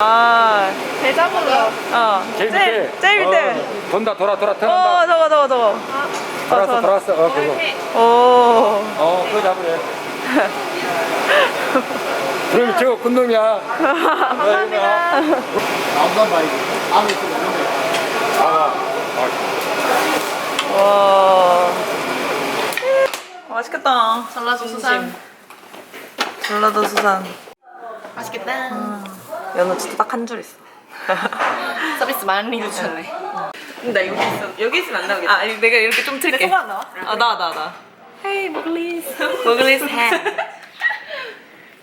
아, 대자보로. 어. 제일 제일, 밑에. 제일 밑에. 어, 돈다 돌아 돌아 어, 태어난다. 저거, 저거, 저거. 돌았어 저- 돌았어. 어 그거. 오. 어 그거 잡으래. 그럼 저거 큰 놈이야. 감사합니다. 이거. 안에 있으면 있는데. 아, 와. 맛있겠다. 전라도 수산. 전라도 수산. 맛있겠다. 연어 진짜 딱 한 줄 있어. 서비스 많이 주셨네. 나 여기 있어. 여기 있으면 안 나오겠다. 아, 내가 이렇게 좀 틀게. 소가 나와? 아, 나, 나, 나. 헤이, 모글리스. 모글리스 햄.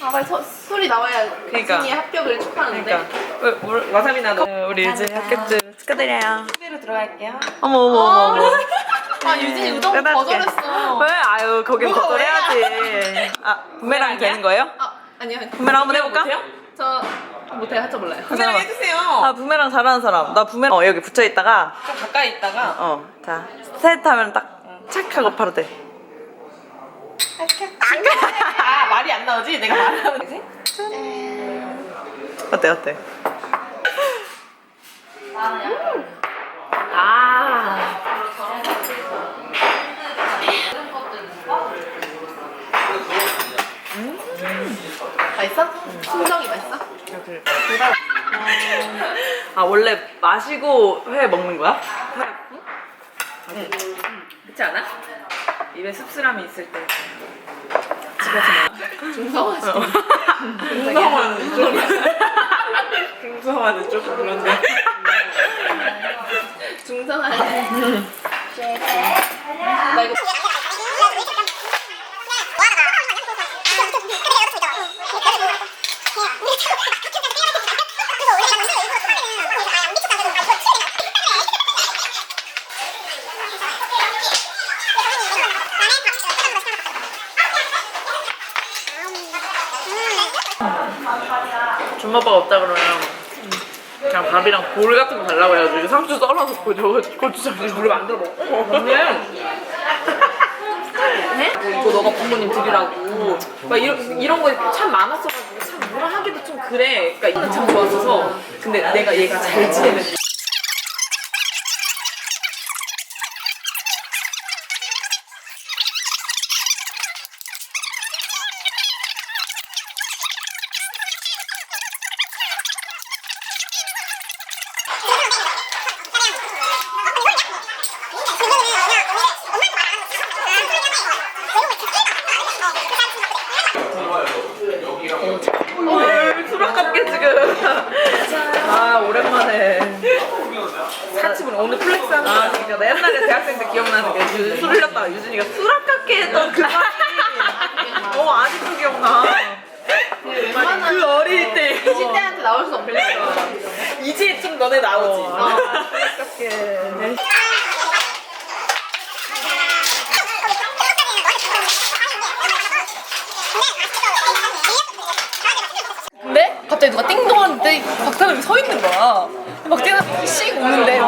아, 빨리 서, 소리 나와야 그러니까. 유진이의 합격을 축하하는데. 그러니까. 어, 물- 와사비 나도. 우리 유진이 합격증 축하드려요. 소리로 들어갈게요. 어머, 어머, 어머, 어머. 아, 유진이 우동 빼달게. 거절했어. 왜? 아유, 거긴 뭐가 거절해야지. 아, 부메랑 되는 거예요? 아, 아니요. 부메랑 한번 해볼까? 저 할줄 몰라요. 부메랑 해주세요. 아, 부메랑 잘하는 사람. 나 부메랑 어, 여기 붙여 있다가 좀 가까이 있다가. 어, 자, 셋 하면 딱착 하고 바로 돼. 아, 말이 안 나오지? 내가 말하면 되지? 어때, 어때? 아. 맛있어? 순정이 맛있어? 아, 원래 마시고 회 먹는 거야? 응. 그렇지 않아? 입에 씁쓸함이 있을 때. 중성화시. 중성화는 좀. 중성화는 조금 그런데. 중성화시. 나 이거 준아빠가 없다 그러면 그냥 밥이랑 볼 같은 거 달라고 해가지고 상추 썰어서 고추, 고추장에 물을 만들어 먹고. 네? 이거 너가 부모님 드리라고. 막 이런, 이런 거 참 많았어가지고 참 뭐라 하기도 좀 그래. 그러니까 이거는 참 좋았어서 근데 내가 얘가 잘 지내는 헐, 술 아깝게 지금. 아, 오랜만에. 사치분 오늘 플렉스 하는 거 아니니까 나 옛날에 대학생 때 기억나는 게 유- 술 흘렸다가 유진이가 술 아깝게 했던 그 말이 어, 아직도 기억나. 그 어릴 때. 20대한테 나올 수 없는 이제 좀 너네 나오지. 어. 아깝게. 근데 갑자기 누가 띵동 하는데 박사님이 서 있는 거야. 박사님이 씩 오는데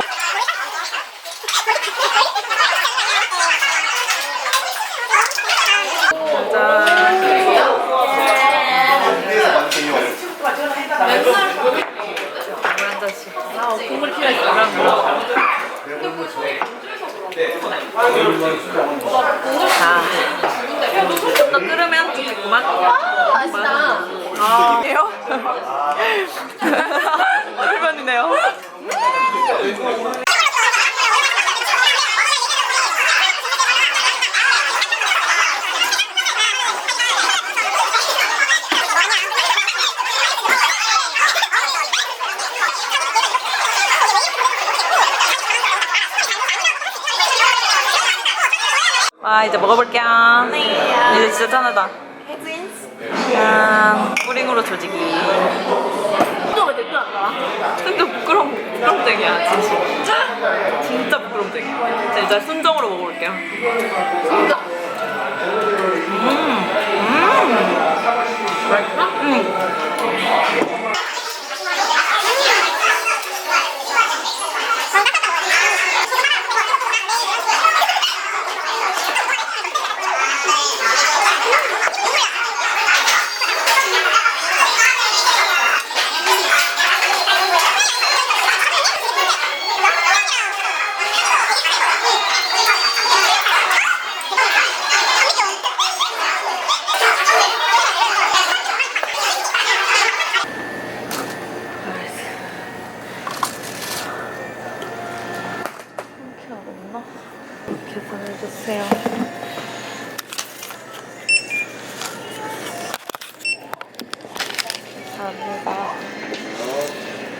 아, 국물 필요했어. 자, 좀더 끓으면 좋겠구만. 아, 맛있다. 아, 해요? 대변이네요. 와, 이제 먹어볼게요. 이제 진짜 짠하다. 짠. 뿌링으로 조지기. 왜 대표한다? 근데 부끄럼, 부끄럼쟁이야, 진짜. 진짜 부끄럼쟁이야. 자, 이제 순정으로 먹어볼게요. 음. 드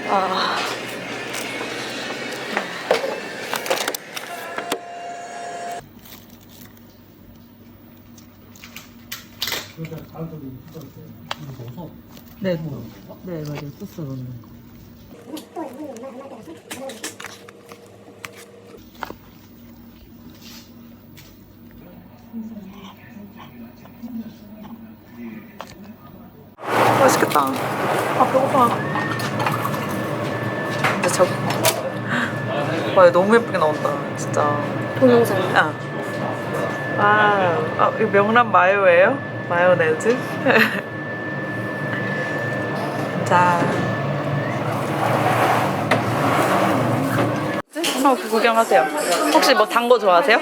아. 네, 네 맞아요. 소스 넣는 거. 맛있겠다. 아 배고파. 근데 저 와, 너무 예쁘게 나온다. 진짜. 동영상. 아. 아, 아 이거 명란 마요예요? 마요네즈? 자. 한번 구경하세요. 혹시 뭐 단 거 좋아하세요?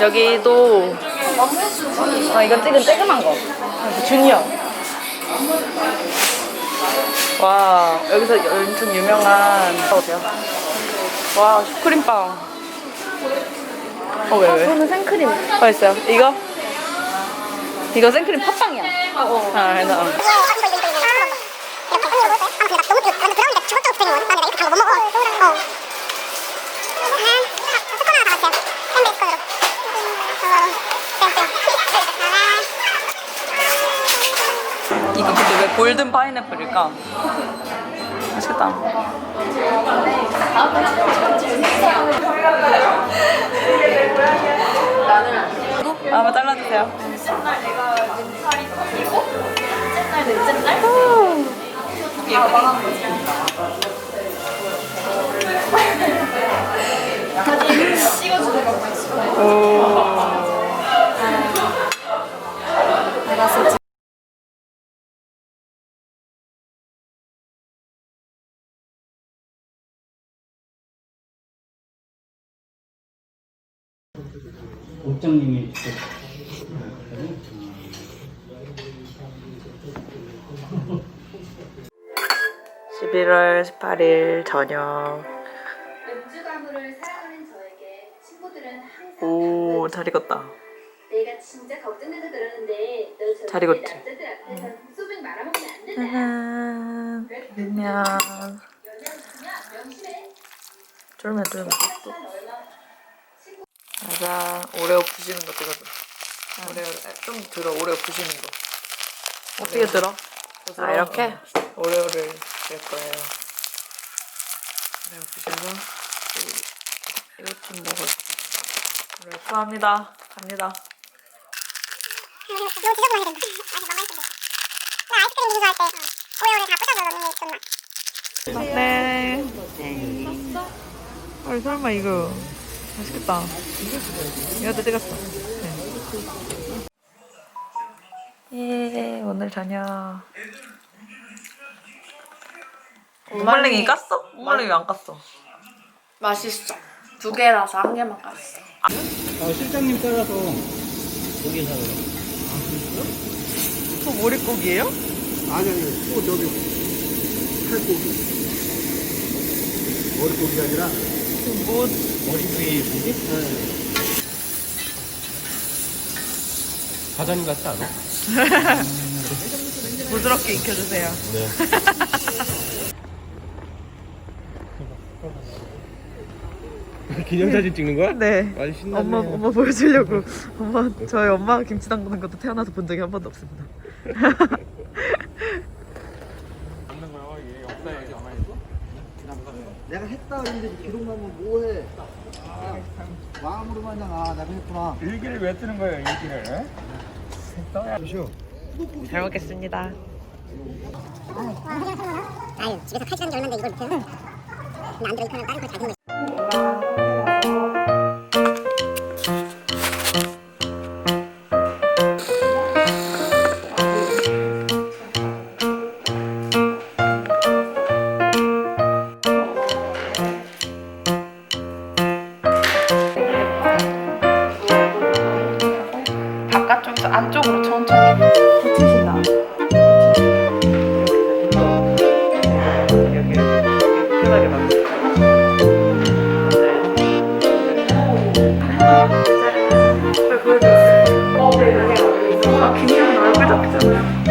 여기도 아 이건 찌근 쬐금한 거. 아, 주니어. 와 여기서 엄청 유명한 보세요. 와 슈크림빵. 어왜 왜? 저는 생크림. 맛있어요. 이거? 이거 생크림 팥빵이야. 아, 그래서 어. 이거 근데 왜 골든 파인애플일까? 맛있겠다. 아, 한번 잘라주세요. 옥장님이 11월 18일 저녁. 음주 가무를 사랑하는 저에게 친구들은 항상 오, 바쁘죠. 잘 익었다. 내가 진짜 걱정돼서 그러는데 잘 익었지? 남자들 앞에서 소맥 말아먹으면 안 된다. 짜잔. 그냥 연애하면 명심해. 쫄면 쫄면. 맞아. 오레오 부시는 거 찍어줘. 오레오 좀 들어. 오레오 부시는 거. 어떻게 들어? 아 이렇게 오레오를 낼 거예요. 오레오 부셔서 이- 이것 좀 먹을. 오레오 좋아합니다. 갑니다. 네. 아 설마 이거 맛있겠다. 이것도 찍었어. 네. 예, 오늘 저녁. 오말랭이 깠어? 오말랭이 안 깠어. 맛있어. 두 개라서 한 개만 깠어. 어, 실장님 따라서 고기 사오래. 저 머릿고기예요? 아니 아니 또 저기 칼고기 머리고기가 아니라 뭐 머리 부위 고기? 과장님 같지 않아? 부드럽게 익혀주세요. 기념사진 찍는 거야? 네. 아주 신나네. 엄마 엄마 보여주려고 엄마 저희 엄마가 김치 담그는 것도 태어나서 본 적이 한 번도 없습니다. 내가 했다 그랬는데 기록만 하면 뭐해 마음으로만 그냥 아 내가 했구나 일기를 왜 뜨는 거예요, 일기를? 잘 먹겠습니다. 아유 집에서 칼질한 지 얼마인데 이걸 못해요? 근데 안 들어 이거는 다른 걸잘 되는 Bye.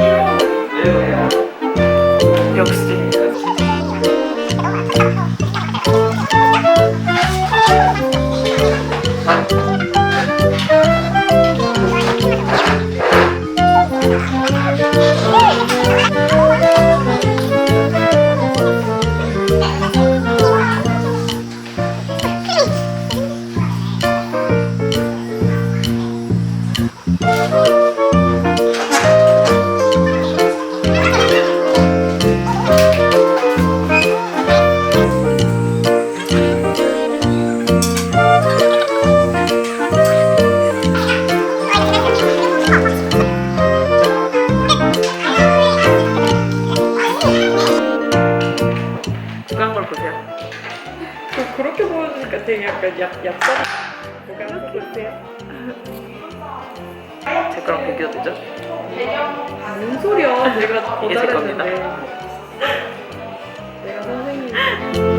보세요. 저 그렇게 보여주니까 되게 약간 얍, 얍삽. 걸 보세요. 제 거랑 비교도 되죠? 뭔 소리야? 내가 더 이게 제 겁니다. 잘했는데. 내가 선생님.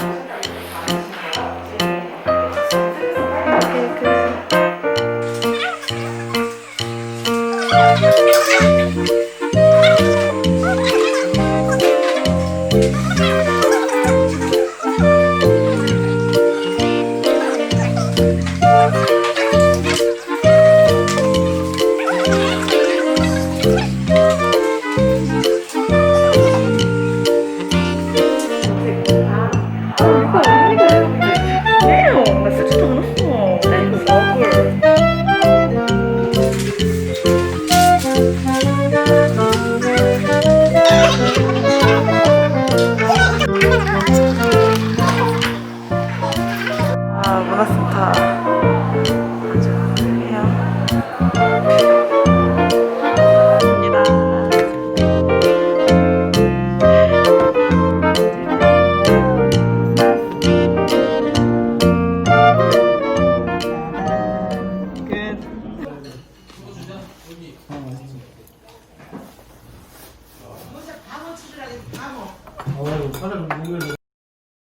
입